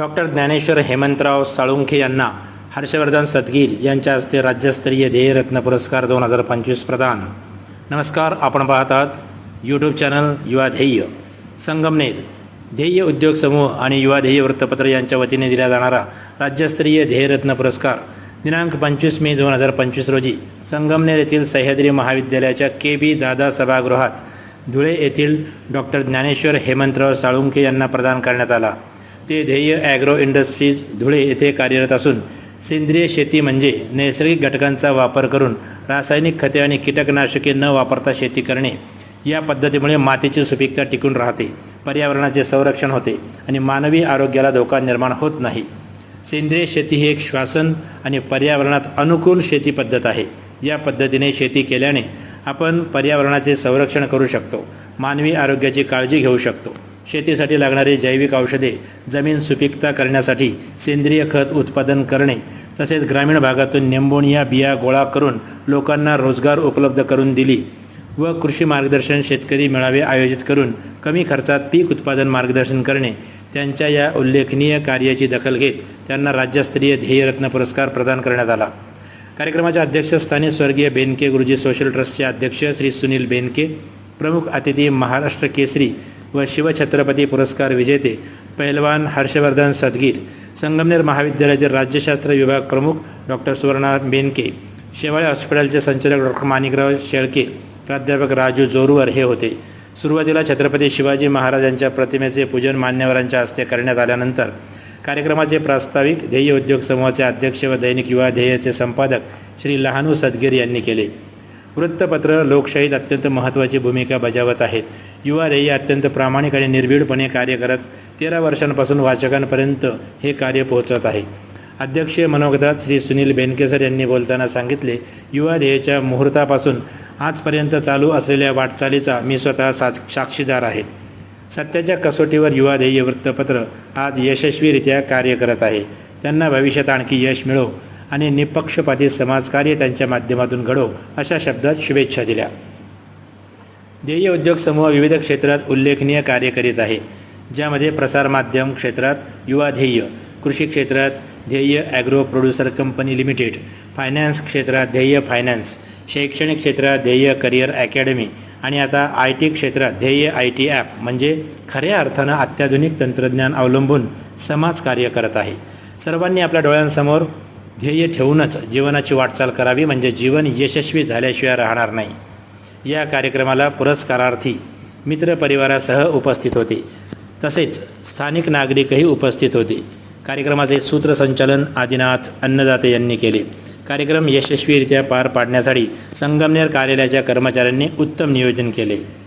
Doctor Dnyaneshwar Hemantrao Salunkhe यांना हर्षवर्धन सदगीर यांच्या हस्ते राज्यस्तरीय ध्येयरत्न पुरस्कार दोन हजार पंचवीस प्रदान. नमस्कार आपण पाहत आहात यूट्यूब चॅनल युवा ध्येय. संगमनेर ध्येय उद्योग समूह आणि युवा ध्येय वृत्तपत्र यांच्या वतीने दिला जाणारा राज्यस्तरीय ध्येयरत्न पुरस्कार दिनांक पंचवीस मे दोन हजार पंचवीस रोजी संगमनेर येथील सह्याद्री महाविद्यालयाच्या के बी दादा सभागृहात धुळे येथील डॉक्टर ज्ञानेश्वर हेमंतराव साळुंखे यांना प्रदान करण्यात आला. ते ध्येय ॲग्रो इंडस्ट्रीज धुळे येथे कार्यरत असून सेंद्रिय शेती म्हणजे नैसर्गिक घटकांचा वापर करून रासायनिक खते आणि कीटकनाशके न वापरता शेती करणे. या पद्धतीमुळे मातीची सुपीकता टिकून राहते पर्यावरणाचे संरक्षण होते आणि मानवी आरोग्याला धोका निर्माण होत नाही. सेंद्रिय शेती ही एक श्वासन आणि पर्यावरणात अनुकूल शेती पद्धत आहे. या पद्धतीने शेती केल्याने आपण पर्यावरणाचे संरक्षण करू शकतो मानवी आरोग्याची काळजी घेऊ शकतो. शेतीसाठी लागणारी जैविक औषधे जमीन सुपीकता करण्यासाठी सेंद्रिय खत उत्पादन करणे तसेच ग्रामीण भागातून निंबोनिया बिया गोळा करून लोकांना रोजगार उपलब्ध करून दिली व कृषी मार्गदर्शन शेतकरी मेळावे आयोजित करून कमी खर्चात पीक उत्पादन मार्गदर्शन करणे. त्यांच्या या उल्लेखनीय कार्याची दखल घेत त्यांना राज्यस्तरीय ध्येयरत्न पुरस्कार प्रदान करण्यात आला. कार्यक्रमाच्या अध्यक्षस्थानी स्वर्गीय बेनके गुरुजी सोशल ट्रस्टचे अध्यक्ष श्री सुनील बेनके प्रमुख अतिथी महाराष्ट्र केसरी व शिवछत्रपती पुरस्कार विजेते पैलवान हर्षवर्धन सदगीर संगमनेर महाविद्यालयातील राज्यशास्त्र विभाग प्रमुख डॉक्टर सुवर्णा बेनके शेवाळे हॉस्पिटलचे संचालक डॉक्टर माणिकराव शेळके प्राध्यापक राजू जोरवर हे होते. सुरुवातीला छत्रपती शिवाजी महाराजांच्या प्रतिमेचे पूजन मान्यवरांच्या हस्ते करण्यात आल्यानंतर कार्यक्रमाचे प्रास्ताविक ध्येय उद्योग समूहाचे अध्यक्ष व दैनिक युवा ध्येयाचे संपादक श्री लहानू सदगीर यांनी केले. वृत्तपत्र लोकशाहीत अत्यंत महत्त्वाची भूमिका बजावत आहेत. युवा ध्येय अत्यंत प्रामाणिक आणि निर्भीडपणे कार्य करत तेरा वर्षांपासून वाचकांपर्यंत हे कार्य पोहोचत आहे. अध्यक्षीय मनोगतात श्री सुनील बेनकेसर यांनी बोलताना सांगितले युवा रेच्या मुहूर्तापासून आजपर्यंत चालू असलेल्या वाटचालीचा मी स्वतः सा साक्षीदार आहे. सत्याच्या कसोटीवर युवा ध्येय वृत्तपत्र आज यशस्वीरित्या कार्य करत आहे. त्यांना भविष्यात आणखी यश मिळो आणि निपक्षपाती समाजकार्य त्यांच्या माध्यमातून घडो अशा शब्दात शुभेच्छा दिल्या. ध्येय उद्योग समूह विविध क्षेत्रात उल्लेखनीय कार्य करीत आहे ज्यामध्ये प्रसारमाध्यम क्षेत्रात युवा ध्येय कृषी क्षेत्रात Dhyey agro producer company limited finance क्षेत्रात ध्येय फायनान्स शैक्षणिक क्षेत्रात ध्येय करिअर अकॅडमी आणि आता आय टी क्षेत्रात ध्येय आय टी ॲप म्हणजे खऱ्या अर्थानं अत्याधुनिक तंत्रज्ञान अवलंबून समाजकार्य करत आहे. सर्वांनी आपल्या डोळ्यांसमोर ध्येय ठेवूनच जीवनाची वाटचाल करावी म्हणजे जीवन यशस्वी झाल्याशिवाय राहणार नाही. या कार्यक्रमाला पुरस्कारार्थी मित्रपरिवारासह उपस्थित होते. तसेच स्थानिक नागरिकही उपस्थित होते. कार्यक्रमाचे सूत्रसंचालन आदिनाथ अन्नदाते यांनी केले. कार्यक्रम यशस्वीरित्या पार पाडण्यासाठी संगमनेर कार्यालयाच्या कर्मचाऱ्यांनी उत्तम नियोजन केले.